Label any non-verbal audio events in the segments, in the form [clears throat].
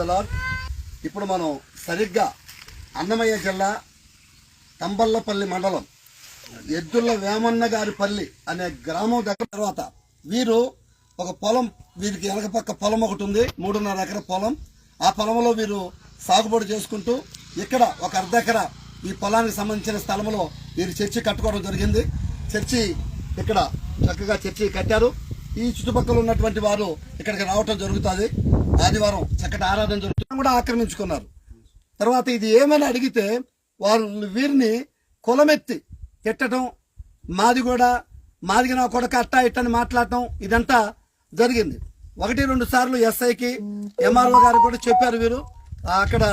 The lord ఇప్పుడు మనం సరిగ్గా అన్నమయ్య జిల్లా తంబల్లపల్లి మండలం ఎద్దుల వేమన్న గారి పల్లి అనే గ్రామం దగ్గర తర్వాత వీరు ఒక పొలం వీరికి వెనక పక్క పొలం ఒకటి ఉంది మూడున్నర ఎకర పొలం. ఆ పొలంలో వీరు సాగుబడి చేసుకుంటూ ఇక్కడ ఒక అర్ధ ఎకర ఈ పొలానికి సంబంధించిన స్థలంలో వీరు చర్చి కట్టుకోవడం జరిగింది. చర్చి ఇక్కడ చక్కగా చర్చి కట్టారు. ఈ చుట్టుపక్కల ఉన్నటువంటి వారు ఇక్కడికి రావటం జరుగుతుంది. ఆదివారం చక్కటి ఆరాధన జరుగుతుంది. కూడా ఆక్రమించుకున్నారు. తర్వాత ఇది ఏమని అడిగితే వాళ్ళు వీరిని కులమెత్తి తిట్టడం మాది కూడా మాదిగి నా కొడక అట్టా ఇట్టని మాట్లాడటం ఇదంతా జరిగింది. ఒకటి రెండు సార్లు ఎస్ఐకి ఎంఆర్ఓ గారు కూడా చెప్పారు వీరు. అక్కడ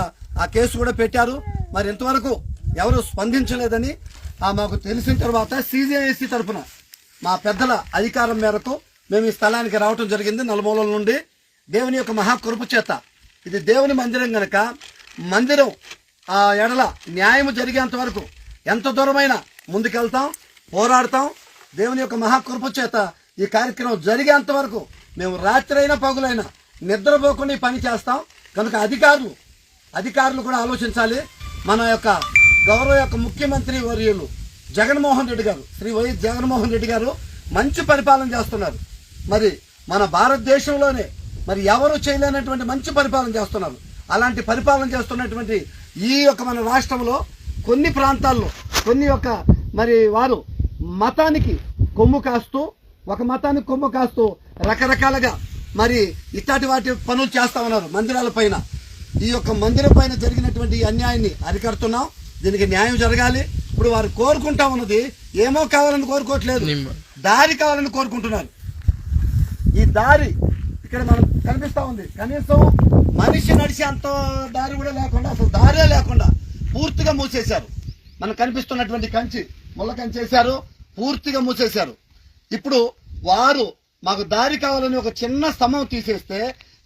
ఆ కేసు కూడా పెట్టారు. మరి ఇంతవరకు ఎవరు స్పందించలేదని ఆ మాకు తెలిసిన తర్వాత సీజీఐసి తరఫున మా పెద్దల అధికారం మేరకు మేము ఈ స్థలానికి రావటం జరిగింది నలుమూలల నుండి. దేవుని యొక్క మహాకృప చేత. ఇది దేవుని మందిరం గనక మందిరం ఆ ఎడల న్యాయం జరిగేంత వరకు ఎంత దూరమైనా ముందుకెళ్తాం పోరాడతాం. దేవుని యొక్క మహాకృప చేత ఈ కార్యక్రమం జరిగేంత వరకు మేము రాత్రైనా పగులైనా నిద్రపోకుండా ఈ పని చేస్తాం. కనుక అధికారులు అధికారులు కూడా ఆలోచించాలి. మన యొక్క గౌరవ యొక్క ముఖ్యమంత్రి వర్యులు జగన్మోహన్ రెడ్డి గారు శ్రీ వైఎస్ జగన్మోహన్ రెడ్డి గారు మంచి పరిపాలన చేస్తున్నారు. మరి మన భారతదేశంలోనే మరి ఎవరు చేయలేనటువంటి మంచి పరిపాలన చేస్తున్నారు. అలాంటి పరిపాలన చేస్తున్నటువంటి ఈ యొక్క మన రాష్ట్రంలో కొన్ని ప్రాంతాల్లో కొన్ని యొక్క మరి వారు మతానికి కొమ్ము కాస్తూ ఒక మతానికి కొమ్ము కాస్తూ రకరకాలుగా మరి ఇట్లాంటి వాటి పనులు చేస్తా ఉన్నారు మందిరాల పైన. ఈ యొక్క మందిరం పైన జరిగినటువంటి ఈ అన్యాయాన్ని అరికడుతున్నాం. దీనికి న్యాయం జరగాలి. ఇప్పుడు వారు కోరుకుంటా ఉన్నది ఏమో కావాలని కోరుకోవట్లేదు. దారి కావాలని కోరుకుంటున్నారు. ఈ దారి ఇక్కడ మనం కనిపిస్తూ ఉంది. కనీసం మనిషి నడిచే అంత దారి కూడా లేకుండా అసలు దారే లేకుండా పూర్తిగా మూసేశారు. మనకు కనిపిస్తున్నటువంటి కంచి ముళ్ళ కంచి వేశారు పూర్తిగా మూసేశారు. ఇప్పుడు వారు మాకు దారి కావాలని ఒక చిన్న స్తంభం తీసేస్తే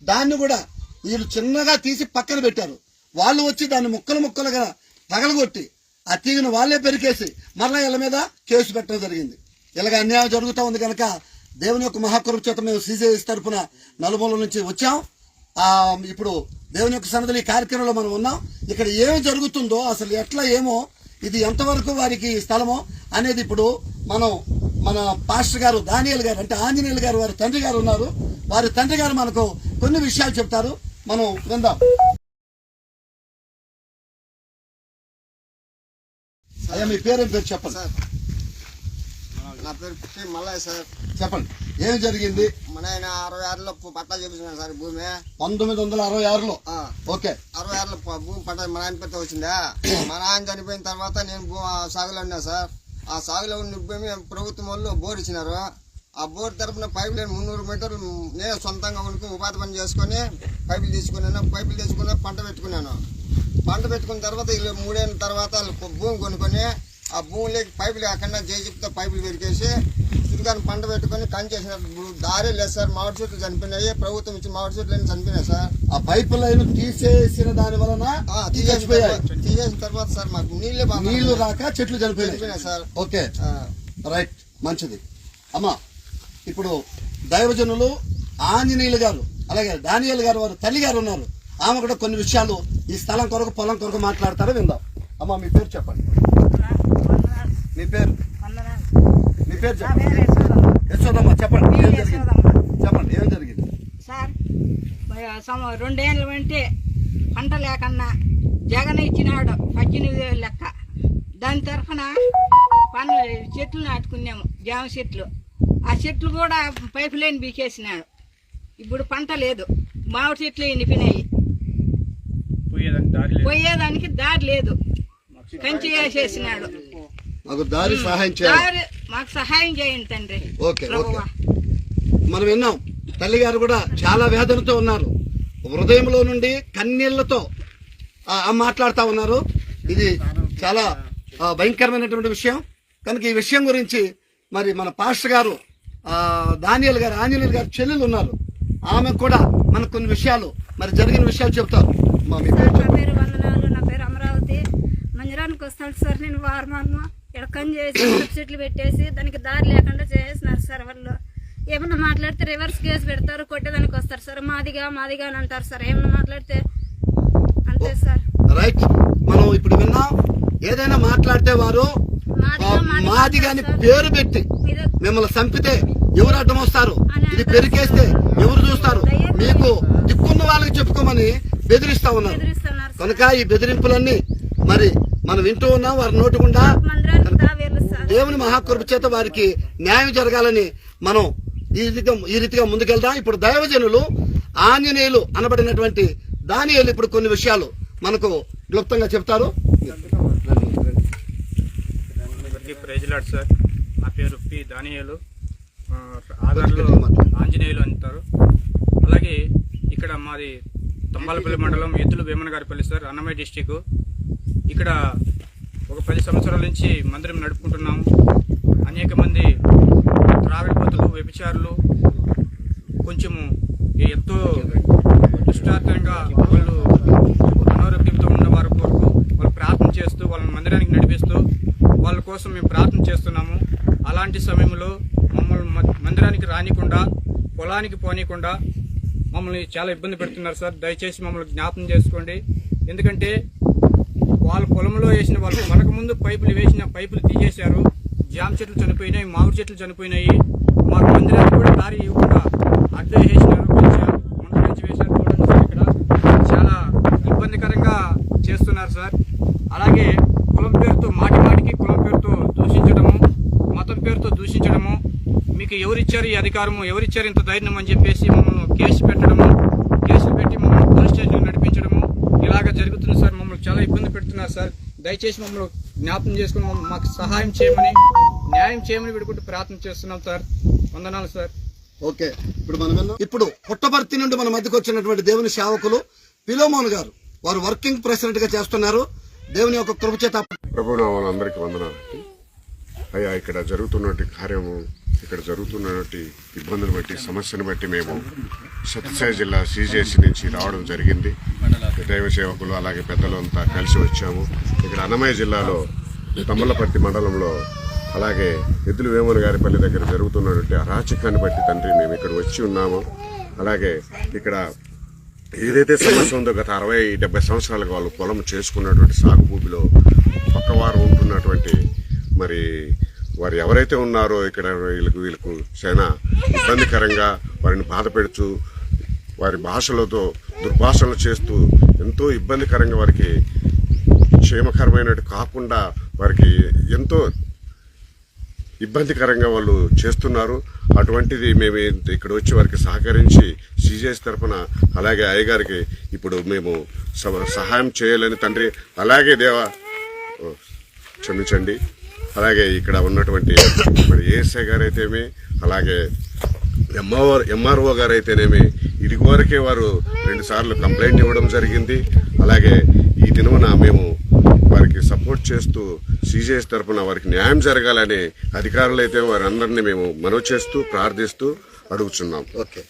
దాన్ని కూడా వీళ్ళు చిన్నగా తీసి పక్కన పెట్టారు. వాళ్ళు వచ్చి దాన్ని ముక్కలు ముక్కలుగా పగలగొట్టి ఆ తీగను వాళ్ళే పెరికేసి మరలా ఇళ్ళ మీద కేసు పెట్టడం జరిగింది. ఇలాగ అన్యాయం జరుగుతూ ఉంది కనుక దేవుని యొక్క మహాకృప చేత మేము సీజేఎస్ తరపున నలుమూల నుంచి వచ్చాం. ఇప్పుడు దేవుని యొక్క సన్నదిలో ఈ కార్యక్రమంలో మనం ఉన్నాం. ఇక్కడ ఏమి జరుగుతుందో అసలు ఎట్లా ఏమో ఇది ఎంతవరకు వారికి స్థలమో అనేది ఇప్పుడు మనం మన పాస్టర్ గారు దానియల్ గారు అంటే ఆంజనేయులు గారు వారి తండ్రి గారు ఉన్నారు. వారి తండ్రి గారు మనకు కొన్ని విషయాలు చెప్తారు. మనం విందాం. అయ్యా మీ పేరేం పేరు చెప్పండి? సార్ నా పేరు కే మల్లయ్య సార్. చెప్పండి. ఏం జరిగింది? మన ఆయన అరవై ఆరులో పట్టా చేపించినాడు సార్ భూమి. పంతొమ్మిది వందల అరవై ఆరులో? ఓకే. అరవై ఆరులో భూమి పట్టా మా నాయన పెద్ద వచ్చిందా? [clears throat] మా నాయన చనిపోయిన తర్వాత నేను సాగులో ఉన్నా సార్. ఆ సాగులో ఉన్న భూమి ప్రభుత్వం వాళ్ళు బోర్ ఇచ్చినారు. ఆ బోర్ తరపున పైపు లేని మున్నూరు మీటర్లు నేను సొంతంగా ఉనికి ఉపాధి పని చేసుకొని పైపులు తీసుకున్నాను. పైపులు తీసుకుని పంట పెట్టుకున్నాను. పంట పెట్టుకున్న తర్వాత వీళ్ళు మూడేళ్ళ తర్వాత భూమి కొనుక్కొని ఆ భూమిలోకి పైపులు లేకుండా జేజీప్తో పైపులు పెరికేసి చుట్టుకాని పంట పెట్టుకొని కంచేసిన దారే లేదు సార్ మామిడి చెట్లు చనిపోయినాయి ప్రభుత్వం ఇచ్చిన మామిడి చెట్లు చనిపోయినాయి సార్. ఆ పైప్ లైన్ తీసేసిన దాని వలన తీసేసిన తర్వాత- సార్ మాకు నీళ్ళే నీళ్ళు రాక చెట్లు చనిపోయినాయి. సార్. ఓకే. రైట్ మంచిది. అమ్మా ఇప్పుడు దైవజనులు ఆంజనేయులు గారు అలాగే దానియల్ గారు వారు తల్లి గారు ఉన్నారు. ఆమె కూడా కొన్ని విషయాలు ఈ స్థలం కొరకు పొలం కొరకు మాట్లాడతారో విందాం. అమ్మా మీ పేరు చెప్పండి. మీ పేరు? మీ పేరు చెప్పండి యశోదమ్మా. చెప్పండి ఏం జరిగింది? చెప్పండి ఏం జరిగింది? సార్ రెండేళ్ళు అంటే పంట లేకన్నా జగన్ ఇచ్చినాడు పద్దెనిమిది వేలు లెక్క. దాని తరఫున పనులు చెట్లు నాటుకున్నాము జామ చెట్లు. ఆ చెట్లు కూడా పైపు లేని బీకేసినాడు. ఇప్పుడు పంట లేదు. మామిడి చెట్లు ఎండిపోయినాయి. పోయేదానికి దారి లేదు. పోయేదానికి దారి లేదు. కంచి వేసేసినాడు. మాకు దారి సహాయం చేయాలి. దారి మాకు సహాయం చేయండి తండ్రి. ఓకే, ప్రభువా. మనం విన్నాం తల్లి గారు కూడా చాలా వేదనతో ఉన్నారు. హృదయంలో నుండి కన్నీళ్ళతో మాట్లాడుతూ ఉన్నారు. ఇది చాలా భయంకరమైనటువంటి విషయం. కనుక ఈ విషయం గురించి మరి మన పాస్టర్ గారు దానియల్ గారు ఆంజనేయులు గారు చెల్లెలు ఉన్నారు. ఆమె కూడా మనకు కొన్ని విషయాలు మరి జరిగిన విషయాలు చెప్తారు మా పేరు నా చెప్పండి. పేరు వందనాలు. నా పేరు అమరావతి. మందిరానికి వస్తాను సార్ నేను వారమాను ఇక్కడ కని చేసి చెట్లు పెట్టేసి దానికి దారి లేకుండా చేసినారు సార్ వాళ్ళు ఏమన్నా మాట్లాడితే రివర్స్ కేసు పెడతారు కొట్టేదానికి వస్తారు. సార్ మాదిగా మాదిగా అని అంటారు సార్. ఏమన్నా మాట్లాడితే అంతే సార్. రైట్. మనం ఇప్పుడు విన్నాం. ఏదైనా మాట్లాడితే వారు మాదిగా ఆ, మాదిగా మాది గాని అంటారు సార్. పేరు పెట్టి మిమ్మల్ని చంపితే ఎవరు అడ్డం వస్తారు? ఇది పెరికేస్తే. ఎవరు చూస్తారు? మీకు దిక్కున్న వాళ్ళకి చెప్పుకోమని బెదిరిస్తా ఉన్నారు కనుక ఈ బెదిరింపులన్నీ మరి మనం వింటూ ఉన్నాం వారి నోటి గుండా దేవుని మహాకృప చేత వారికి న్యాయం జరగాలని మనం ఈ రీతిగా ఈ రీతిగా ముందుకెళ్దాం. ఇప్పుడు దైవజనులు ఆంజనేయులు అనబడినటువంటి దానియేలు ఇప్పుడు కొన్ని విషయాలు మనకు క్లుప్తంగా చెప్తారు. ప్రైజ్లాడ్ సార్. నా పేరు పి దానియేలు. ఆ, ఆధార్లో ఆంజనేయులు అంటారు. అలాగే ఇక్కడ మాది తంబాలపల్లి మండలం ఎత్తులు వేమన గారిపల్లి సార్ అన్నమయ్య డిస్టిక్ ఇక్కడ ఒక పది సంవత్సరాల నుంచి మందిరం నడుపుకుంటున్నాము. అనేక మంది త్రాగుడుపోతులు వ్యభిచారులు కొంచెము ఎంతో దుష్టార్థంగా వాళ్ళు అనారోగ్యంతో ఉన్న వారి కొరకు వాళ్ళు ప్రార్థన చేస్తూ వాళ్ళని మందిరానికి నడిపిస్తూ వాళ్ళ కోసం మేము ప్రార్థన చేస్తున్నాము. అలాంటి సమయంలో మమ్మల్ని మందిరానికి రానికుండా పొలానికి పోనీయకుండా మమ్మల్ని చాలా ఇబ్బంది పెడుతున్నారు సార్. దయచేసి మమ్మల్ని జ్ఞాపం చేసుకోండి. ఎందుకంటే వాళ్ళ పొలంలో వేసిన వాళ్ళు మనకు ముందు పైపులు వేసిన పైపులు తీసేశారు. జామ చెట్లు చనిపోయినాయి మామిడి చెట్లు చనిపోయినాయి. మాకు మందిరానికి కూడా దారి ఇవ్వకుండా అడ్డు వేసినారు. చూడండి సార్ ఇక్కడ. చాలా ఇబ్బందికరంగా చేస్తున్నారు సార్. అలాగే కులం పేరుతో మాటి మాటికి కులం పేరుతో దూషించడము మతం పేరుతో దూషించడము మీకు ఎవరిచ్చారు ఈ అధికారము ఎవరిచ్చారు ఇంత ధైర్యం అని చెప్పేసి మమ్మల్ని కేసు పెట్టడము కేసులు పెట్టి మమ్మల్ని పోలీస్ స్టేషన్ నడిపించడము ఇలాగ జరుగుతుంది సార్ మమ్మల్ని చాలా పెడుతున్నారు సార్. దయచేసి మమ్మల్ని జ్ఞాపకం చేసుకుని మాకు సహాయం చేయమని న్యాయం చేయమని విడుకుంటూ ప్రార్థన చేస్తున్నాం సార్. వందనాలు సార్. ఓకే. ఇప్పుడు మనం ఇప్పుడు పుట్టపర్తి నుండి మన మధ్యకు వచ్చినటువంటి దేవుని సేవకులు పిలోమోన్ గారు. వారు వర్కింగ్ ప్రెసిడెంట్గా చేస్తున్నారు. దేవుని యొక్క కృప చేత ప్రభునామాలు అందరికీ వందనాలు అయ్యా ఇక్కడ జరుగుతున్నటువంటి కార్యము ఇక్కడ జరుగుతున్నటువంటి ఇబ్బందులు బట్టి సమస్యను బట్టి మేము సత్యసాయి జిల్లా సీజేసి నుంచి రావడం జరిగింది. దైవ సేవకులు అలాగే పెద్దలు అంతా కలిసి వచ్చాము. ఇక్కడ అన్నమయ్య జిల్లాలో తమ్మలపర్తి మండలంలో అలాగే ఎద్దులు వేమన గారిపల్లి దగ్గర జరుగుతున్నటువంటి అరాచకాన్ని బట్టి తండ్రి మేము ఇక్కడ వచ్చి ఉన్నాము. అలాగే ఇక్కడ ఏదైతే సమస్య ఉందో గత అరవై డెబ్బై సంవత్సరాలుగా వాళ్ళు పొలం చేసుకున్నటువంటి సాగు భూమిలో పక్కవారు ఉంటున్నటువంటి మరి వారు ఎవరైతే ఉన్నారో ఇక్కడ వీళ్ళకు వీళ్ళకు చాలా ఇబ్బందికరంగా వారిని బాధ పెడుతూ వారి భాషలతో దుర్భాషలు చేస్తూ ఎంతో ఇబ్బందికరంగా వారికి క్షేమకరమైనట్టు కాకుండా వారికి ఎంతో ఇబ్బందికరంగా వాళ్ళు చేస్తున్నారు. అటువంటిది మేము ఇక్కడ వచ్చి వారికి సహకరించి సీజేఎస్ తరఫున అలాగే అయ్యగారికి ఇప్పుడు మేము స- సహాయం చేయాలని తండ్రి అలాగే దేవా క్షమించండి. అలాగే ఇక్కడ ఉన్నటువంటి మరి ఏఎస్ఐ గారు అయితేమి అలాగే ఎంఆర్ ఎంఆర్ఓ గారు అయితేనేమి ఇదివరకే వారు రెండుసార్లు కంప్లైంట్ ఇవ్వడం జరిగింది. అలాగే ఈ దినమున మేము వారికి సపోర్ట్ చేస్తూ సీజేఎస్ తరఫున వారికి న్యాయం జరగాలని అధికారులు అయితే వారందరినీ మేము మనవి చేస్తూ ప్రార్థిస్తూ అడుగుచున్నాం. ఓకే.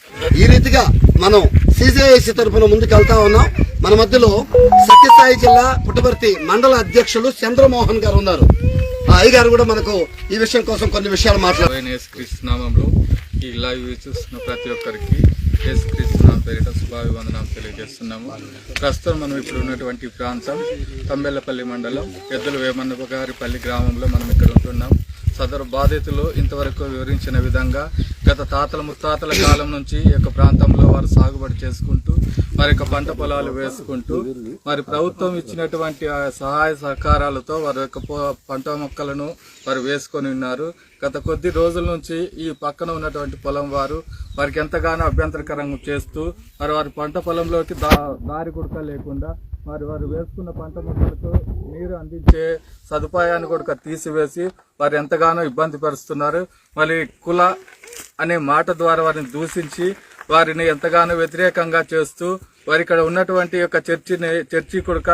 ఈ రీతిగా మనం సిజేఏసీ తరఫున ముందుకు వెళ్తా ఉన్నాం. మన మధ్యలో సత్యసాయి జిల్లా పుట్టపర్తి మండల అధ్యక్షులు చంద్రమోహన్ గారు ఉన్నారు. అయ్యగారు గారు కూడా మనకు ఈ విషయం కోసం కొన్ని విషయాలు మాట్లాడారు. ఆయన నామంలో ఈ లైవ్ చూస్తున్న ప్రతి ఒక్కరికి యేసుక్రీస్తు నామం పేరిట శుభాభివందనం తెలియజేస్తున్నాము. ప్రస్తుతం మనం ఇప్పుడు ఉన్నటువంటి ప్రాంతం తంబెల్లపల్లి మండలం పెద్దల వేమన్నపగారిపల్లి గ్రామంలో మనం ఇక్కడ ఉంటున్నాం. సదరు బాధితులు ఇంతవరకు వివరించిన విధంగా గత తాతల ముత్తాతల కాలం నుంచి ఈ యొక్క ప్రాంతంలో వారు సాగుబడి చేసుకుంటూ మరి యొక్క పంట పొలాలు వేసుకుంటూ మరి ప్రభుత్వం ఇచ్చినటువంటి సహాయ సహకారాలతో వారి యొక్క పంట మొక్కలను వారు వేసుకొని ఉన్నారు. గత కొద్ది రోజుల నుంచి ఈ పక్కన ఉన్నటువంటి పొలం వారు వారికి ఎంతగానో అభ్యంతరకరంగా చేస్తూ మరి వారి పంట పొలంలోకి దా దారి కుడక లేకుండా మరి వారు వేసుకున్న పంట మొక్కలకు నీరు అందించే సదుపాయాన్ని కూడా తీసివేసి వారు ఎంతగానో ఇబ్బంది పరుస్తున్నారు. మరి కుల అనే మాట ద్వారా వారిని దూషించి వారిని ఎంతగానో వ్యతిరేకంగా చేస్తూ వారి ఇక్కడ ఉన్నటువంటి యొక్క చర్చిని చర్చి కొడుక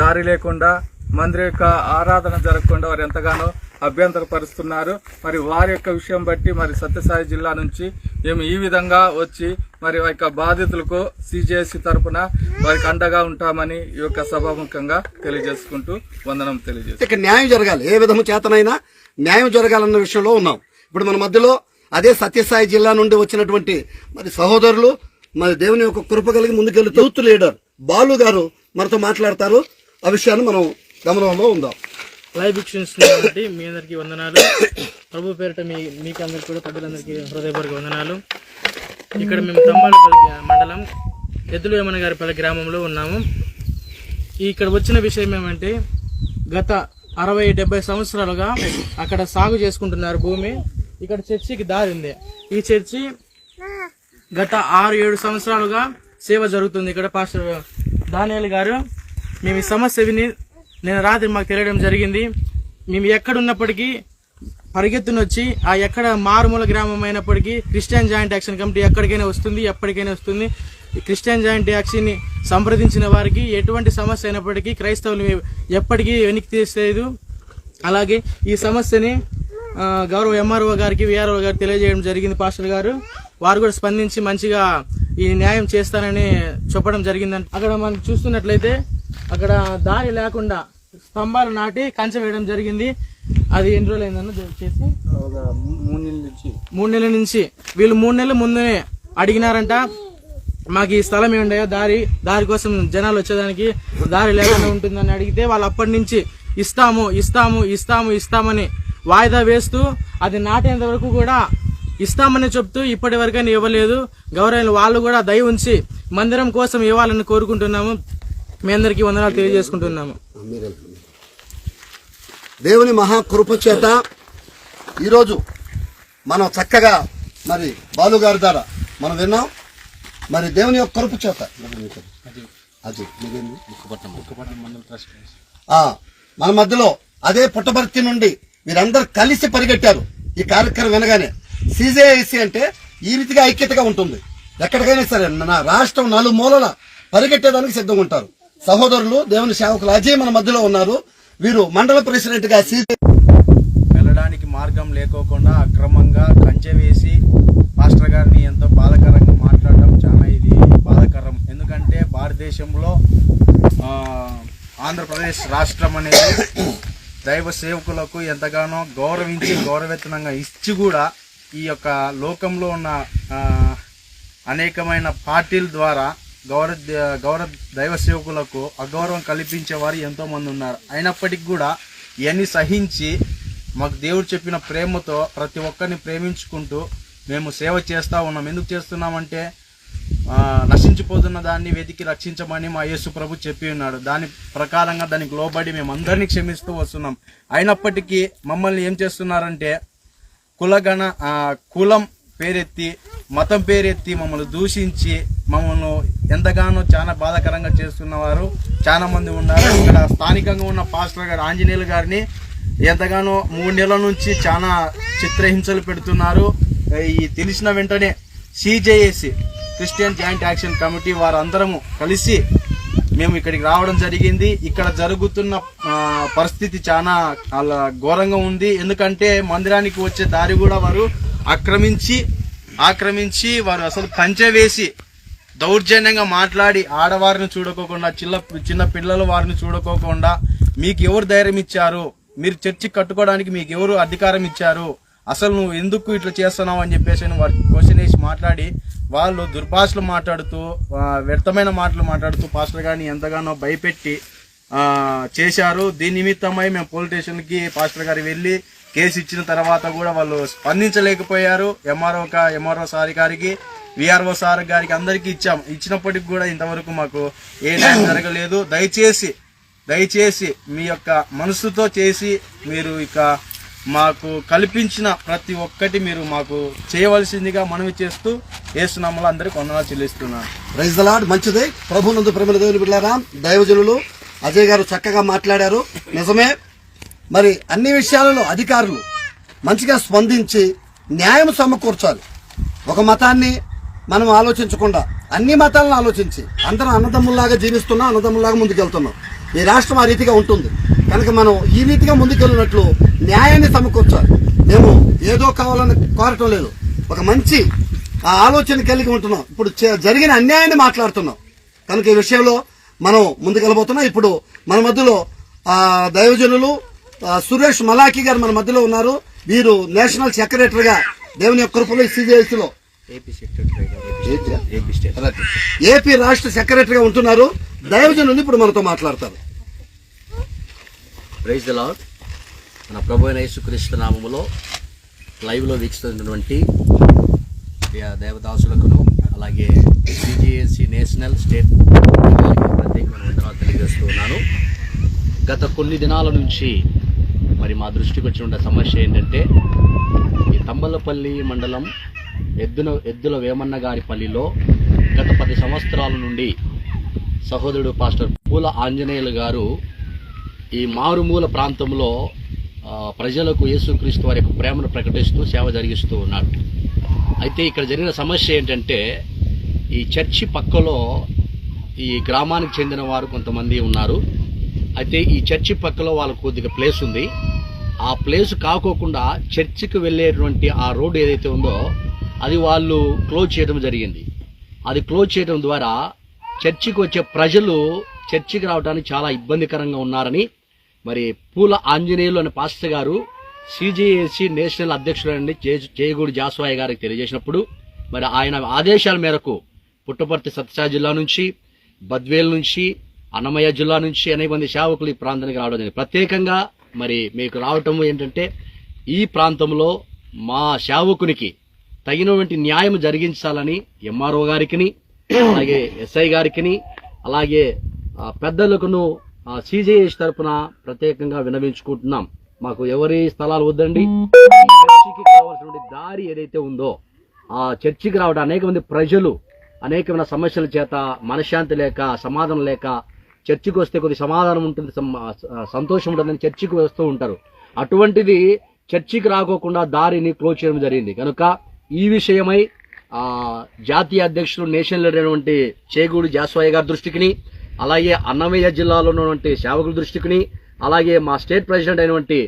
దారి లేకుండా మందిర యొక్క ఆరాధన జరగకుండా వారు ఎంతగానో అభ్యంతరపరుస్తున్నారు. మరి వారి యొక్క విషయం బట్టి మరి సత్యసాయి జిల్లా నుంచి మేము ఈ విధంగా వచ్చి మరి యొక్క బాధితులకు సిజేసి తరపున వారికి అండగా ఉంటామని ఈ యొక్క సభాముఖంగా తెలియజేసుకుంటూ వందనం తెలియజేస్తాం ఇక న్యాయం జరగాలి. ఏ విధము చేతనైనా న్యాయం జరగాలన్న విషయంలో ఉన్నాం. ఇప్పుడు మన మధ్యలో అదే సత్యసాయి జిల్లా నుండి వచ్చినటువంటి మరి సహోదరులు మరి దేవుని యొక్క కృప కలిగి ముందుకెళ్ళి యూత్ లీడర్ బాలు గారు మనతో మాట్లాడతారు. ఆ విషయాన్ని మనం గమనంలో ఉందాం. లైవ్ వీక్షిస్తున్నటువంటి మీ అందరికీ వందనాలు. ప్రభు పేరిట మీ మీకు అందరికీ కూడా ప్రజలందరికీ హృదయపూర్వక వందనాలు. ఇక్కడ మేము తంబాలపల్లి మండలం ఎద్దులు వేమన గారిపల్లి గ్రామంలో ఉన్నాము. ఇక్కడ వచ్చిన విషయం ఏమంటే గత అరవై డెబ్బై సంవత్సరాలుగా అక్కడ సాగు చేసుకుంటున్నారు భూమి. ఇక్కడ చర్చికి దారి ఉంది. ఈ చర్చి గత ఆరు ఏడు సంవత్సరాలుగా సేవ జరుగుతుంది. ఇక్కడ పాస్టర్ దానియాల్ గారు మేము ఈ సమస్య విని నేను రాత్రి మాకు తెలియడం జరిగింది. మేము ఎక్కడున్నప్పటికీ పరిగెత్తున వచ్చి ఆ ఎక్కడ మారుమూల గ్రామం అయినప్పటికీ క్రిస్టియన్ జాయింట్ యాక్షన్ కమిటీ ఎక్కడికైనా వస్తుంది ఎప్పటికైనా వస్తుంది. క్రిస్టియన్ జాయింట్ యాక్షన్ని సంప్రదించిన వారికి ఎటువంటి సమస్య అయినప్పటికీ క్రైస్తవులు ఎప్పటికీ వెనక్కి తీసేది అలాగే ఈ సమస్యని గౌరవ ఎంఆర్ఓ గారికి విఆర్ఓ గారికి తెలియజేయడం జరిగింది. పాస్టర్ గారు వారు కూడా స్పందించి మంచిగా ఈ న్యాయం చేస్తానని చెప్పడం జరిగిందంట. అక్కడ మనం చూస్తున్నట్లయితే అక్కడ దారి లేకుండా స్తంభాలు నాటి కంచె వేయడం జరిగింది. అది ఎన్ని రోజులు అయిందన్న చేసి? మూడు నెలల నుంచి. వీళ్ళు మూడు నెలల ముందే అడిగినారంట మాకు ఈ స్థలం ఏముండయో దారి దారి కోసం జనాలు వచ్చేదానికి దారి లేకుండా ఉంటుందని అడిగితే వాళ్ళు అప్పటి నుంచి ఇస్తాము ఇస్తాము ఇస్తాము ఇస్తామని వాయిదా వేస్తూ అది నాటేంత వరకు కూడా ఇస్తామని చెప్తూ ఇప్పటి వరకైనా ఇవ్వలేదు. గౌరవ వాళ్ళు కూడా దయ ఉంచి మందిరం కోసం ఇవ్వాలని కోరుకుంటున్నాము. మీ అందరికీ వందనాలు తెలియజేసుకుంటున్నాము. దేవుని మహాకృప చేత ఈరోజు మనం చక్కగా మరి బాలుగారి ద్వారా మనం విన్నాం. మరి దేవుని యొక్క కృప చేత. అది మన మధ్యలో అదే పుట్టబర్తి నుండి వీరందరూ కలిసి పరిగెట్టారు. ఈ కార్యక్రమం వినగానే సిజేఐసి అంటే ఈ రీతిగా ఐక్యతగా ఉంటుంది. ఎక్కడికైనా సరే నా రాష్ట్రం నలుమూలల పరిగెట్టేదానికి సిద్ధంగా ఉంటారు. సహోదరులు దేవుని సేవకులు అజయ్ మన మధ్యలో ఉన్నారు. వీరు మండల ప్రెసిడెంట్గా వెళ్ళడానికి మార్గం లేకోకుండా అక్రమంగా కంచె వేసి మాస్టర్ గారిని ఎంతో బాధాకరంగా మాట్లాడడం చాలా ఇది బాధాకరం. ఎందుకంటే భారతదేశంలో ఆంధ్రప్రదేశ్ రాష్ట్రం అనేది దైవ సేవకులకు ఎంతగానో గౌరవించి గౌరవేతనంగా ఇచ్చి కూడా ఈ యొక్క లోకంలో ఉన్న అనేకమైన పార్టీల ద్వారా గౌరవ గౌరవ దైవ సేవకులకు అగౌరవం కల్పించే వారు ఎంతోమంది ఉన్నారు. అయినప్పటికీ కూడా ఇవన్నీ సహించి మాకు దేవుడు చెప్పిన ప్రేమతో ప్రతి ఒక్కరిని ప్రేమించుకుంటూ మేము సేవ చేస్తూ ఉన్నాం. ఎందుకు చేస్తున్నామంటే నశించిపోతున్న దాన్ని వెతికి రక్షించమని మా యేసు ప్రభు చెప్పి ఉన్నాడు. దాని ప్రకారంగా దానికి లోబడి మేము అందరినీ క్షమిస్తూ వస్తున్నాం. అయినప్పటికీ మమ్మల్ని ఏం చేస్తున్నారంటే కులగణ కులం పేరెత్తి మతం పేరెత్తి మమ్మల్ని దూషించి మమ్మల్ని ఎంతగానో చాలా బాధాకరంగా చేస్తున్నవారు చాలా మంది ఉన్నారు. ఇక్కడ స్థానికంగా ఉన్న పాస్టర్ గారు ఆంజనేయులు గారిని ఎంతగానో మూడు నెలల నుంచి చాలా చిత్రహింసలు పెడుతున్నారు. ఈ తెలిసిన వెంటనే CJAC Christian joint action committee వారందరము కలిసి మేము ఇక్కడికి రావడం జరిగింది. ఇక్కడ జరుగుతున్న పరిస్థితి చాలా అలా ఘోరంగా ఉంది. ఎందుకంటే మందిరానికి వచ్చే దారి కూడా వారు ఆక్రమించి ఆక్రమించి వారు అసలు కంచె వేసి దౌర్జన్యంగా మాట్లాడి ఆడవారిని చూడకోకుండా చిన్న చిన్న పిల్లల వారిని చూడకోకుండా మీకు ఎవరు ధైర్యం ఇచ్చారు? మీరు చర్చి కట్టుకోవడానికి మీకు ఎవరు అధికారం ఇచ్చారు? అసలు నువ్వు ఎందుకు ఇట్లా చేస్తున్నావు అని చెప్పేసి అని వారు క్వశ్చన్ వేసి మాట్లాడి వాళ్ళు దుర్భాషలు మాట్లాడుతూ వ్యర్థమైన మాటలు మాట్లాడుతూ పాస్టర్ గారిని ఎంతగానో భయపెట్టి చేశారు. దీని నిమిత్తమై మేము పోలీస్ స్టేషన్కి పాస్టర్ గారు వెళ్ళి కేసు ఇచ్చిన తర్వాత కూడా వాళ్ళు స్పందించలేకపోయారు. ఎంఆర్ఓ ఎంఆర్ఓ సార్ గారికి విఆర్ఓ సార్ గారికి అందరికీ ఇచ్చాం. ఇచ్చినప్పటికి కూడా ఇంతవరకు మాకు ఏ న్యాయం జరగలేదు. దయచేసి దయచేసి మీ యొక్క మనసుతో చేసి మీరు ఇక మాకు కల్పించిన ప్రతి ఒక్కటి మీరు మాకు చేయవలసిందిగా మనవి చేస్తూ ఏసునామలు అందరికీ వందనాలు చెల్లిస్తున్నాను. ప్రైజ్ ద లార్డ్ మంచిది. ప్రభు నందు ప్రేమల దేవుని బిడ్డారా దైవజనులు అజయ్ గారు చక్కగా మాట్లాడారు. నిజమే. మరి అన్ని విషయాలలో అధికారులు మంచిగా స్పందించి న్యాయం సమకూర్చాలి. ఒక మతాన్ని మనం ఆలోచించకుండా అన్ని మతాలను ఆలోచించి అందరం అన్నదమ్ముల్లాగా జీవిస్తున్నాం అన్నదమ్ముల్లాగా ముందుకెళ్తున్నాం. ఈ రాష్ట్రం ఆ రీతిగా ఉంటుంది. కనుక మనం ఈ రీతిగా ముందుకెళ్ళినట్లు న్యాయాన్ని సమకూర్చాలి. మేము ఏదో కావాలని కోరటం లేదు. ఒక మంచి ఆ ఆలోచన కలిగి ఉంటున్నాం. ఇప్పుడు జరిగిన అన్యాయాన్ని మాట్లాడుతున్నాం. కనుక ఈ విషయంలో మనం ముందుకెళ్ళబోతున్నాం. ఇప్పుడు మన మధ్యలో ఆ దైవజనులు సురేష్ మలాకి గారు మన మధ్యలో ఉన్నారు. వీరు నేషనల్ సెక్రటరీగా దేవుని యొక్క కృపలో స్టేట్. ఏపీ రాష్ట్ర సెక్రటరీగా ఉంటున్నారు. దైవజనులు ఇప్పుడు మనతో మాట్లాడతారు. ప్రైజ్ ద లార్డ్ మన ప్రభు అయిన యేసుక్రీస్తు నామములో లైవ్లో వీక్షిస్తున్నటువంటి దేవదాసులకును అలాగే సిజిఎస్సి నేషనల్ స్టేట్ ప్రత్యేకమైన వందనాలు తెలియజేస్తూ ఉన్నాను. గత కొన్ని దినాల నుంచి మరి మా దృష్టికి వచ్చిన సమస్య ఏంటంటే ఈ తంబలపల్లి మండలం ఎద్దున ఎద్దుల వేమన్న గారి పల్లిలో గత పది సంవత్సరాల నుండి సహోదరుడు పాస్టర్ పూల ఆంజనేయులు గారు ఈ మారుమూల ప్రాంతంలో ప్రజలకు యేసుక్రీస్తు వారి యొక్క ప్రేమను ప్రకటిస్తూ సేవ జరిగిస్తూ ఉన్నాడు. అయితే ఇక్కడ జరిగిన సమస్య ఏంటంటే ఈ చర్చి పక్కలో ఈ గ్రామానికి చెందిన వారు కొంతమంది ఉన్నారు. అయితే ఈ చర్చి పక్కలో వాళ్ళకు కొద్దిగా ప్లేస్ ఉంది. ఆ ప్లేస్ కాకోకుండా చర్చికి వెళ్ళేటువంటి ఆ రోడ్డు ఏదైతే ఉందో అది వాళ్ళు క్లోజ్ చేయడం జరిగింది. అది క్లోజ్ చేయడం ద్వారా చర్చికి వచ్చే ప్రజలు చర్చికి రావడానికి చాలా ఇబ్బందికరంగా ఉన్నారని మరి పూల ఆంజనేయులు అనే పాస్టర్ గారు సిజిఎస్సి నేషనల్ అధ్యక్షుడైన జే- జాస్వాయి గారికి తెలియజేసినప్పుడు మరి ఆయన ఆదేశాల మేరకు పుట్టపర్తి సత్యసాయి జిల్లా నుంచి బద్వేల్ నుంచి అన్నమయ్య జిల్లా నుంచి అనేక మంది సేవకులు ఈ ప్రాంతానికి రావడం జరిగింది. ప్రత్యేకంగా మరి మీకు రావటం ఏంటంటే ఈ ప్రాంతంలో మా సేవకునికి తగినటువంటి న్యాయం జరిగించాలని ఎంఆర్ఓ గారికి అలాగే ఎస్ఐ గారికి అలాగే పెద్దలకును సిజేఎస్ తరపున ప్రత్యేకంగా వినవించుకుంటున్నాం మాకు ఎవరి స్థలాలు వద్దండి? చర్చికి కావాల్సిన దారి ఏదైతే ఉందో ఆ చర్చికి రావడం అనేక మంది ప్రజలు అనేకమైన సమస్యల చేత మనశ్శాంతి లేక సమాధానం లేక చర్చికి వస్తే కొద్ది సమాధానం ఉంటుంది సంతోషం ఉంటుందని చర్చికి వస్తూ ఉంటారు. అటువంటిది చర్చికి రాకోకుండా దారిని క్లోజ్ చేయడం జరిగింది. కనుక ఈ విషయమై ఆ జాతీయ అధ్యక్షులు నేషనల్ లీడర్ అయినటువంటి చేగూడి జాస్వాయి గారి దృష్టికి అలాగే అన్నమయ్య జిల్లాలో ఉన్నటువంటి సేవకుల దృష్టికిని అలాగే మా స్టేట్ ప్రెసిడెంట్ అయినటువంటి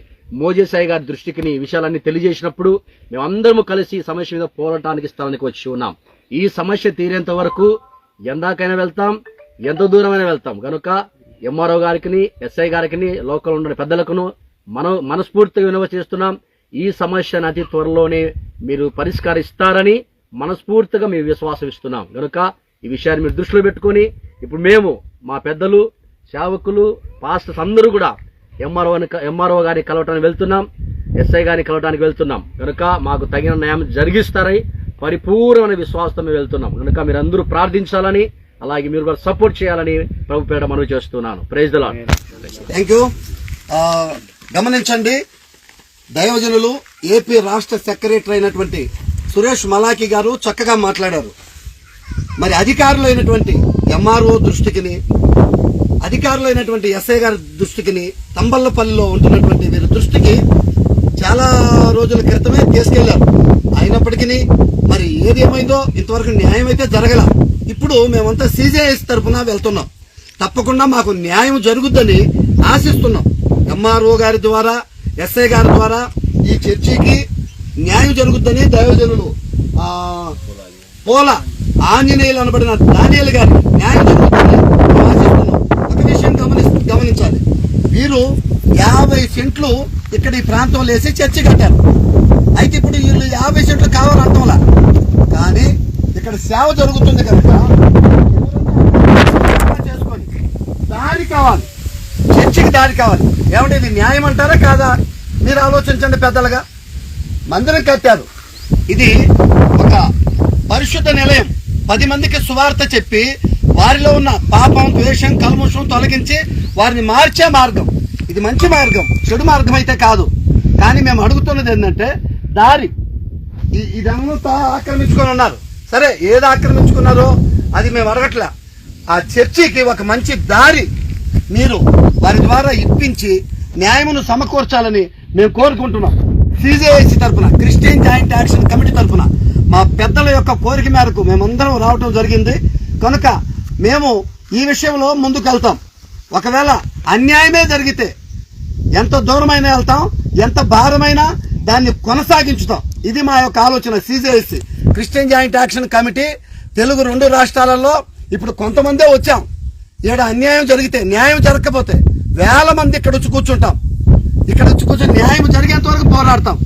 మోజేసాయి గారి దృష్టికి ఈ విషయాలన్నీ తెలియజేసినప్పుడు మేమందరము కలిసి ఈ సమస్య మీద పోరాటానికి స్థలానికి వచ్చి ఉన్నాం. ఈ సమస్య తీరేంత వరకు ఎందాకైనా వెళ్తాం ఎంత దూరమైనా వెళ్తాం. కనుక ఎంఆర్ఓ గారికి ఎస్ఐ గారికి లోకల్ ఉన్న పెద్దలకును మనం మనస్ఫూర్తిగా వినవ చేస్తున్నాం. ఈ సమస్యను అతి త్వరలోనే మీరు పరిష్కరిస్తారని మనస్ఫూర్తిగా మేము విశ్వాసం ఇస్తున్నాం కనుక ఈ విషయాన్ని మీరు దృష్టిలో పెట్టుకొని ఇప్పుడు మేము మా పెద్దలు సేవకులు పాస్టర్స్ అందరూ కూడా ఎంఆర్ఓ ఎంఆర్ఓ గారిని కలవటానికి వెళ్తున్నాం ఎస్ఐ గారిని కలవటానికి వెళ్తున్నాం. కనుక మాకు తగిన న్యాయం జరిగిస్తారని పరిపూర్ణమైన విశ్వాసంతో మేము వెళ్తున్నాం. కనుక మీరు అందరూ ప్రార్థించాలని అలాగే మీరు కూడా సపోర్ట్ చేయాలని ప్రభు పేట మనవి చేస్తున్నాను. ప్రైజ్ థ్యాంక్ యూ గమనించండి దైవజనులు ఏపీ రాష్ట్ర సెక్రటరీ అయినటువంటి సురేష్ మలాకి గారు చక్కగా మాట్లాడారు. మరి అధికారులైనటువంటి ఎంఆర్ఓ దృష్టికిని అధికారులైనటువంటి ఎస్ఐ గారి దృష్టికిని తంబళ్ళపల్లిలో ఉంటున్నటువంటి వీరి దృష్టికి చాలా రోజుల క్రితమే తీసుకెళ్ళారు అయినప్పటికీ మరి ఏది ఏమైందో ఇంతవరకు న్యాయం అయితే జరగల. ఇప్పుడు మేమంతా సిజేఎస్ తరఫున వెళ్తున్నాం. తప్పకుండా మాకు న్యాయం జరుగుద్దని ఆశిస్తున్నాం. ఎంఆర్ఓ గారి ద్వారా ఎస్ఐ గారి ద్వారా ఈ చర్చికి న్యాయం జరుగుద్దని దైవజనులు పోలా ఆంజనేయులు అనబడిన దానియలు గారి న్యాయం ఒక విషయం గమని గమనించాలి. వీరు యాభై సెంట్లు ఇక్కడ ఈ ప్రాంతంలో వేసి చర్చి కట్టారు. అయితే ఇప్పుడు వీళ్ళు యాభై సెంట్లు కావాలంటంలా కానీ ఇక్కడ సేవ జరుగుతుంది కనుక చేసుకొని దారి కావాలి. చర్చికి దారి కావాలి. ఏమంటే ఇది న్యాయం అంటారా కాదా? మీరు ఆలోచించండి పెద్దలుగా. మందిరం కట్టారు. ఇది ఒక పరిశుద్ధ నిలయం. పది మందికి సువార్త చెప్పి వారిలో ఉన్న పాపం ద్వేషం కల్ముషం తొలగించి వారిని మార్చే మార్గం. ఇది మంచి మార్గం చెడు మార్గం అయితే కాదు. కానీ మేము అడుగుతున్నది ఏంటంటే దారి. ఇదంతా ఆక్రమించుకొని ఉన్నారు. సరే ఏది ఆక్రమించుకున్నారో అది మేము అడగట్లే. ఆ చర్చికి ఒక మంచి దారి మీరు వారి ద్వారా ఇప్పించి న్యాయమును సమకూర్చాలని మేము కోరుకుంటున్నాం. సిజేఐసి తరఫున క్రిస్టియన్ జాయింట్ యాక్షన్ కమిటీ తరఫున మా పెద్దల యొక్క కోరిక మేరకు మేమందరం రావటం జరిగింది. కనుక మేము ఈ విషయంలో ముందుకు వెళ్తాం ఒకవేళ అన్యాయమే జరిగితే ఎంత దూరమైన వెళ్తాం ఎంత భారమైనా దాన్ని కొనసాగించుతాం. ఇది మా యొక్క ఆలోచన CJSC Christian joint action committee Telugu రెండు రాష్ట్రాలలో ఇప్పుడు కొంతమందే వచ్చాం. ఇక్కడ అన్యాయం జరిగితే న్యాయం జరగకపోతే వేల మంది ఇక్కడ వచ్చి కూర్చుంటాం. ఇక్కడ వచ్చి కూర్చొని న్యాయం జరిగేంత వరకు పోరాడతాం.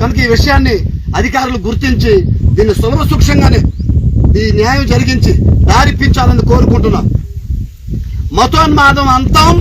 కనుక ఈ విషయాన్ని అధికారులు గుర్తించి దీన్ని సులభ సూక్ష్మంగానే ఈ న్యాయం జరిగించి దారిపించాలని కోరుకుంటున్నాం. మతోన్మాదం అంతం.